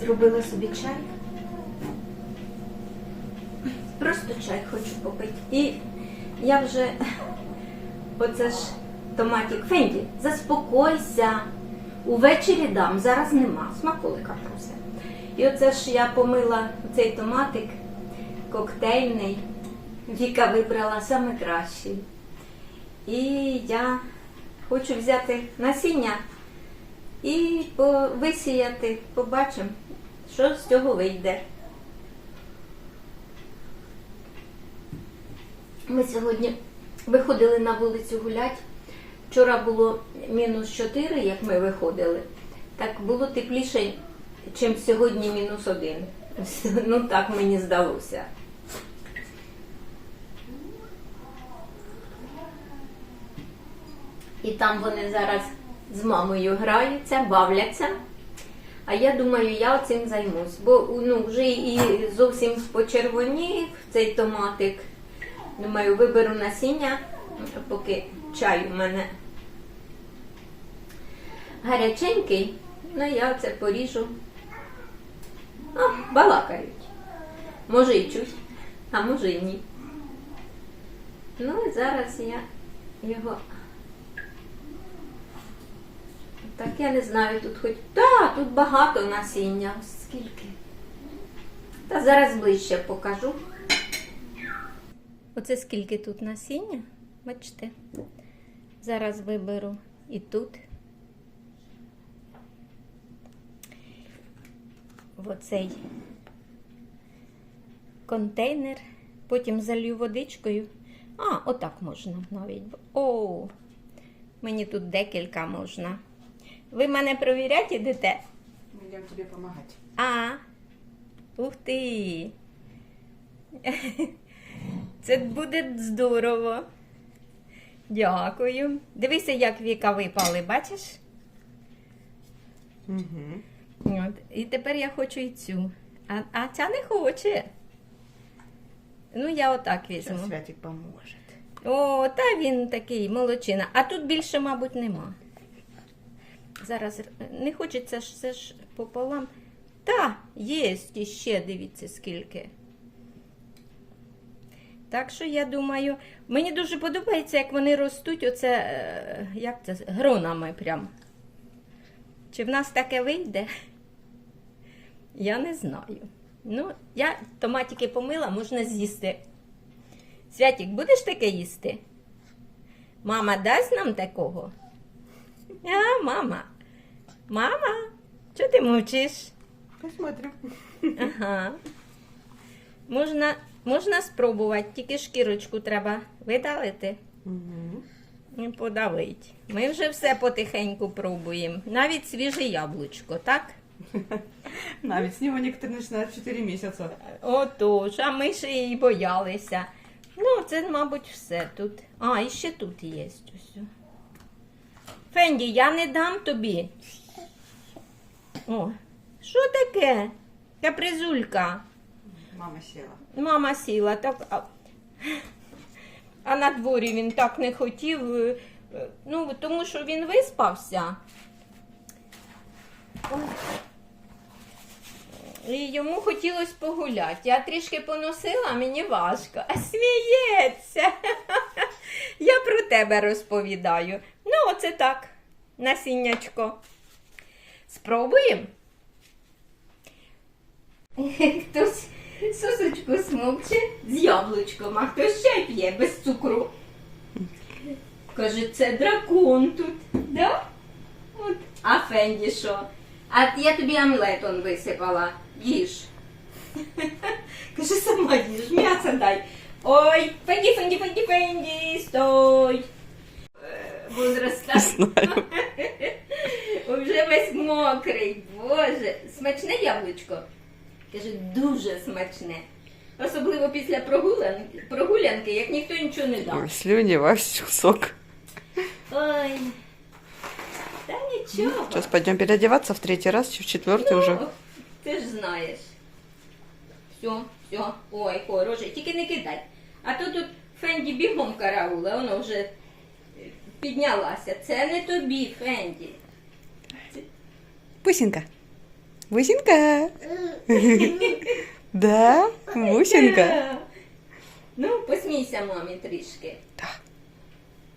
Зробила собі чай. Просто чай хочу попити. І я вже оце ж томатик Фенді, заспокойся. Увечері дам, зараз нема. Смаколика просить. І оце ж я помила цей томатик коктейльний. Віка вибрала саме кращий. І я хочу взяти насіння і висіяти. Побачимо, що з цього вийде. Ми сьогодні виходили на вулицю гуляти. Вчора було мінус 4, як ми виходили. Так було тепліше, ніж сьогодні мінус 1. Ну так мені здалося. І там вони зараз з мамою граються, бавляться. А я думаю, я цим займусь. Бо ну, вже і зовсім почервонів цей томатик. Думаю, виберу насіння, поки чай у мене гаряченький. Ну, я це поріжу. О, балакають. Може і чуть, а може і ні. Ну, і зараз я його. Так я не знаю, тут хоч. Та, тут багато насіння. Скільки? Та зараз ближче покажу. Оце скільки тут насіння? Бачите? Зараз виберу і тут. В оцей контейнер. Потім залью водичкою. А, отак можна навіть. О, мені тут декілька можна. Ви мене провіряти йдете? Мы идем тебе помогать. А, ух ти. Це буде здорово. Дякую. Дивися, як віка випали, бачиш? Угу. От. І тепер я хочу і цю. А, а ця не хоче. Ну, я отак візьму. Святик поможет. О, та він такий молодчина. А тут більше, мабуть, нема. Зараз не хочеться це ж пополам. Та, є іще, дивіться, скільки. Так що я думаю, мені дуже подобається, як вони ростуть, оце, е, як це, гронами прям. Чи в нас таке вийде? Я не знаю. Ну, я томатики помила, можна з'їсти. Святік, будеш таке їсти? Мама дасть нам такого? А, мама. Мама, чого ти мовчиш? Посмотрим. Ага. Можна, можна спробувати, тільки шкірочку треба видалити Угу. і подавити. Ми вже все потихеньку пробуємо. Навіть свіже яблучко, так? Навіть с него некоторые начинают в 4 месяца. Отож, а ми ж і боялися. Ну, це, мабуть, все тут. А, і ще тут є. Ось. Фенді, я не дам тобі. О, що таке? Капризулька. Мама села. Мама сіла, так. А, а на дворі він так не хотів. е, е, Ну, тому що він виспався. Ой. І йому хотілося погуляти. Я трішки поносила, мені важко. А сміється. Я про тебе розповідаю. Ну, оце так, насіннячко. Спробуємо? Хтось сосочку смокче з яблучком, а хтось чай п'є без цукру. Каже, це дракон тут, да? От. А Фенді що? А я тобі омлет он висипала. Їж. Каже, сама їж, м'ясо дай. Ой, Фенді, Фенді, Фенді, Фенді, стой. Возраста. Знаю. Вже весь мокрий, боже. Смачне яблучко. Каже, дуже смачне. Особливо після прогулянки, прогулянки як ніхто нічого не дав. Ой, слюни вовсю сок. Ой. Та нічого. Сейчас пойдем переодеваться в третий раз, чи в четвертый уже. Ну, Ти ж знаєш. Все, все. Ой, хороший. Тільки не кидай. А то тут Фенді бігом караула, воно вже піднялася. Це не тобі, Фенді. Пусинка. Бусинка. Да, бусинка. Ну, посмійся мамі трішки. Так.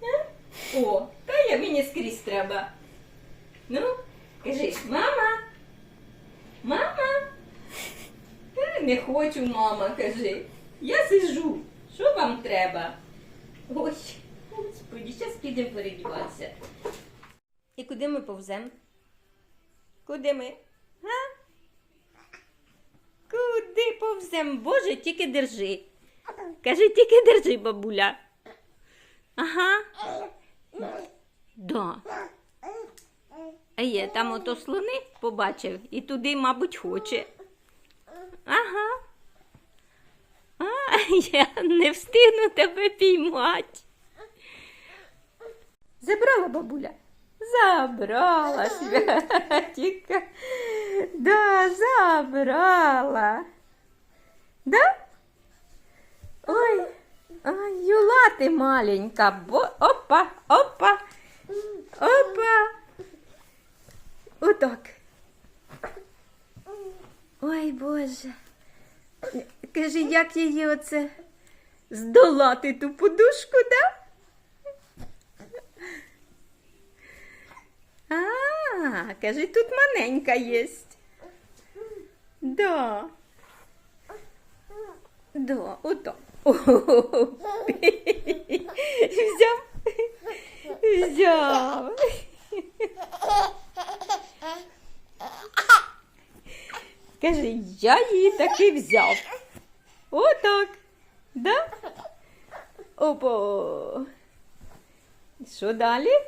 Е? О, та я мені скрізь треба. Ну, кажи, мама. Мама. Не хочу, мама, кажи. Я сижу. Що вам треба? Ой, господи, зараз підемо передіватися. І куди ми повземо? Куди ми? Га? Куди повземо? Боже, тільки держи. Кажи, тільки держи, бабуля. Ага. Да. А є, там ото слони побачив і туди, мабуть, хоче. Ага. А, я не встигну тебе піймати. Забрала бабуля? Забрала святіка. Да, забрала. Да? Ой, ай, юла ти маленька, бо опа, опа, опа. Отак. Ой, Боже. Кажи, як її оце здолати ту подушку, да? А, кажи, тут маленька єсть. Да. Да, ото. Взяв. Взяв. Кажи, я її таки взяв. Отак. Да? Опа. Що далі?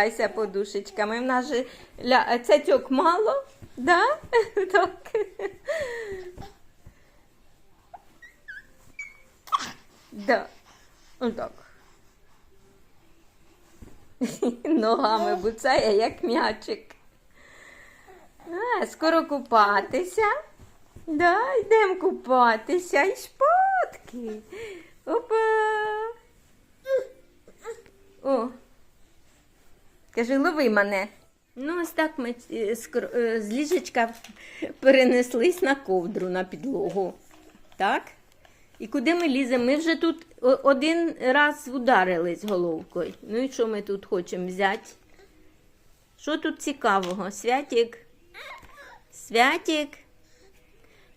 Пограйся подушечками. В нас же ля... цятьок мало, да? Так. Да. Отак. Ногами буцає, як м'ячик. А, скоро купатися. Да, йдемо купатися і шпатки. Опа. О. Кажи, лови мене. Ну, ось так ми е, е, з ліжечка перенеслись на ковдру на підлогу. Так? І куди ми ліземо? Ми вже тут один раз ударились головкою. Ну і що ми тут хочемо взяти? Що тут цікавого? Святік? Святік?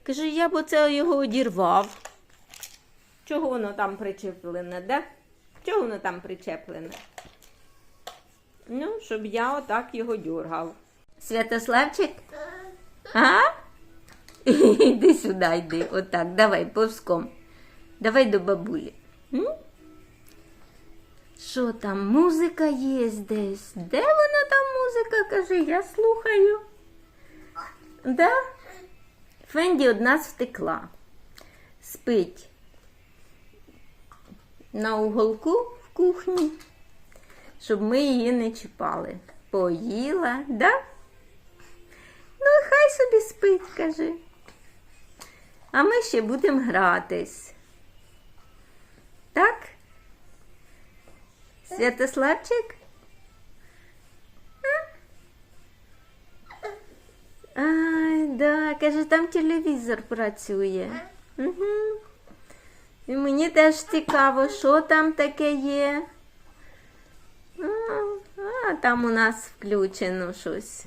Каже, я б оце його одірвав. Чого воно там причеплене, да? Чого воно там причеплене? Ну, щоб я отак його дергав. Святославчик? А? Іди сюди, йди. Отак, давай, повзком. Давай до бабулі. Що там, музика є десь? Де вона там музика? Каже, я слухаю. Да? Фенді од нас втекла. Спить на уголку в кухні, щоб ми її не чіпали. Поїла, да? Ну, хай собі спить, каже. А ми ще будемо гратись. Так? Святославчик? Ай, да, каже, там телевізор працює. Угу. І мені теж цікаво, що там таке є. А, там у нас включено щось.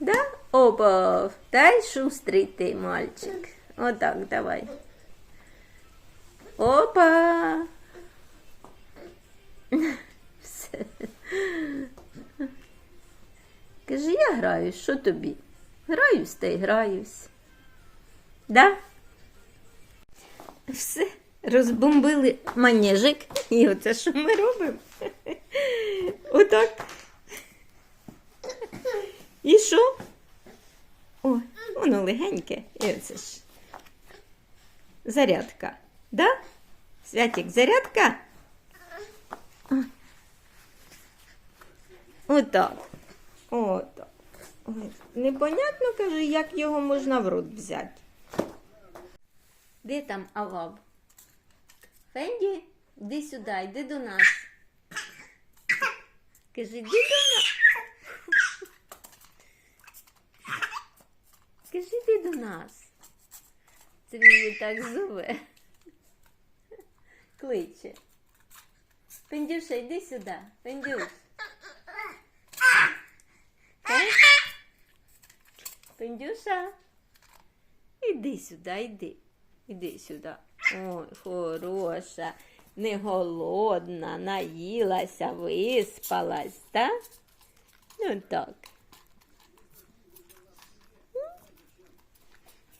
Да? Опа, дай шустрий ти, мальчик. Отак, давай. Опа. Все. Кажи, я граюсь, що тобі? Граюсь та й граюсь. Да? Все, розбомбили манежик. І оце що ми робимо? Отак. І що? О, воно легеньке. І оце ж. Зарядка. Да? Святик, зарядка? Отак. Отак. Непонятно, каже, як його можна в рот взяти. Де там Аваб? Фенді, іди сюди, йди до нас. Кажи, нас. Кажи, іди до нас. Це її так зове. Кличе. Пендюша, йди сюди. Пендюш. Пендюша. Іди сюди, йди. Іди сюди. Ой, хороша, не голодна, наїлася, виспалась, так? Ну так.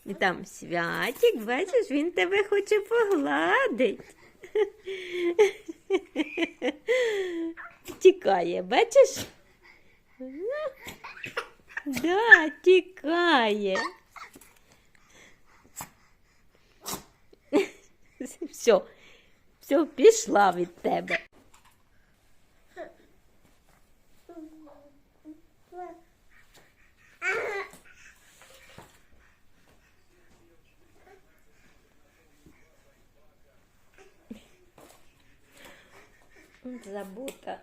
І там святик, бачиш, він тебе хоче погладить. Тікає, бачиш? Да, тікає. Все, все, пішла від тебе. Забута.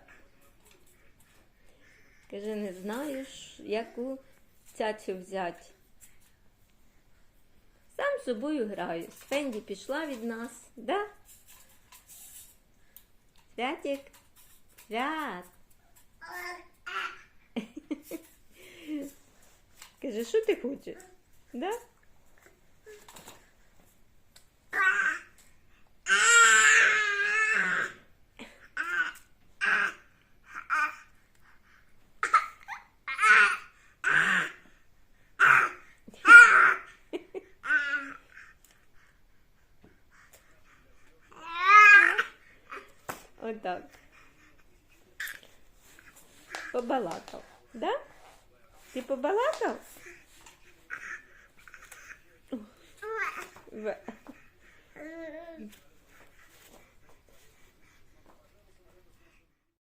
Каже, не знаєш, яку цяцю взяти. Сам собою граю. Фенді пішла від нас, да? Святик? Свят. Каже, що ти хочеш? Да? Отак. Побалакав. Да? Ти побалакав? В.